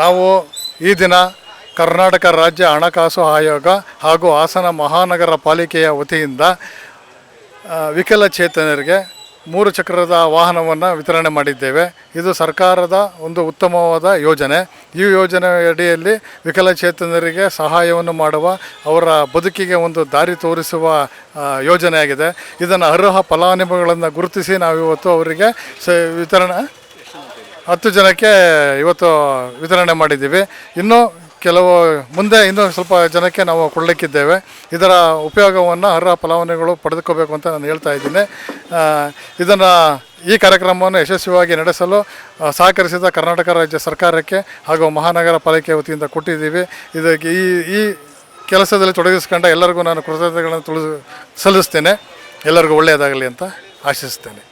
ನಾವು ಈ ದಿನ ಕರ್ನಾಟಕ ರಾಜ್ಯ ಹಣಕಾಸು ಆಯೋಗ ಹಾಗೂ ಹಾಸನ ಮಹಾನಗರ ಪಾಲಿಕೆಯ ವತಿಯಿಂದ ವಿಕಲಚೇತನರಿಗೆ ಮೂರು ಚಕ್ರದ ವಾಹನವನ್ನು ವಿತರಣೆ ಮಾಡಿದ್ದೇವೆ. ಇದು ಸರ್ಕಾರದ ಒಂದು ಉತ್ತಮವಾದ ಯೋಜನೆ. ಈ ಯೋಜನೆ ಅಡಿಯಲ್ಲಿ ವಿಕಲಚೇತನರಿಗೆ ಸಹಾಯವನ್ನು ಮಾಡುವ, ಅವರ ಬದುಕಿಗೆ ಒಂದು ದಾರಿ ತೋರಿಸುವ ಯೋಜನೆಯಾಗಿದೆ. ಇದನ್ನು ಅರ್ಹ ಫಲಾನುಭವಿಗಳನ್ನು ಗುರುತಿಸಿ ನಾವು ಇವತ್ತು ಅವರಿಗೆ ಸ, ವಿತರಣೆ ಹತ್ತು ಜನಕ್ಕೆ ಇವತ್ತು ವಿತರಣೆ ಮಾಡಿದ್ದೀವಿ. ಇನ್ನು ಕೆಲವು ಮುಂದೆ ಇನ್ನೂ ಸ್ವಲ್ಪ ಜನಕ್ಕೆ ನಾವು ಕೊಡಲಿಕ್ಕಿದ್ದೇವೆ. ಇದರ ಉಪಯೋಗವನ್ನು ಅರ್ಹ ಫಲಾವನೆಗಳು ಪಡೆದುಕೋಬೇಕು ಅಂತ ನಾನು ಹೇಳ್ತಾ ಇದ್ದೀನಿ. ಇದನ್ನು ಈ ಕಾರ್ಯಕ್ರಮವನ್ನು ಯಶಸ್ವಿಯಾಗಿ ನಡೆಸಲು ಸಹಕರಿಸಿದ ಕರ್ನಾಟಕ ರಾಜ್ಯ ಸರ್ಕಾರಕ್ಕೆ ಹಾಗೂ ಮಹಾನಗರ ಪಾಲಿಕೆ ವತಿಯಿಂದ ಕೊಟ್ಟಿದ್ದೀವಿ. ಇದಕ್ಕೆ ಈ ಈ ಕೆಲಸದಲ್ಲಿ ತೊಡಗಿಸ್ಕೊಂಡ ಎಲ್ಲರಿಗೂ ನಾನು ಕೃತಜ್ಞತೆಗಳನ್ನು ತುಳಿದು ಸಲ್ಲಿಸ್ತೇನೆ. ಎಲ್ಲರಿಗೂ ಒಳ್ಳೆಯದಾಗಲಿ ಅಂತ ಆಶಿಸ್ತೇನೆ.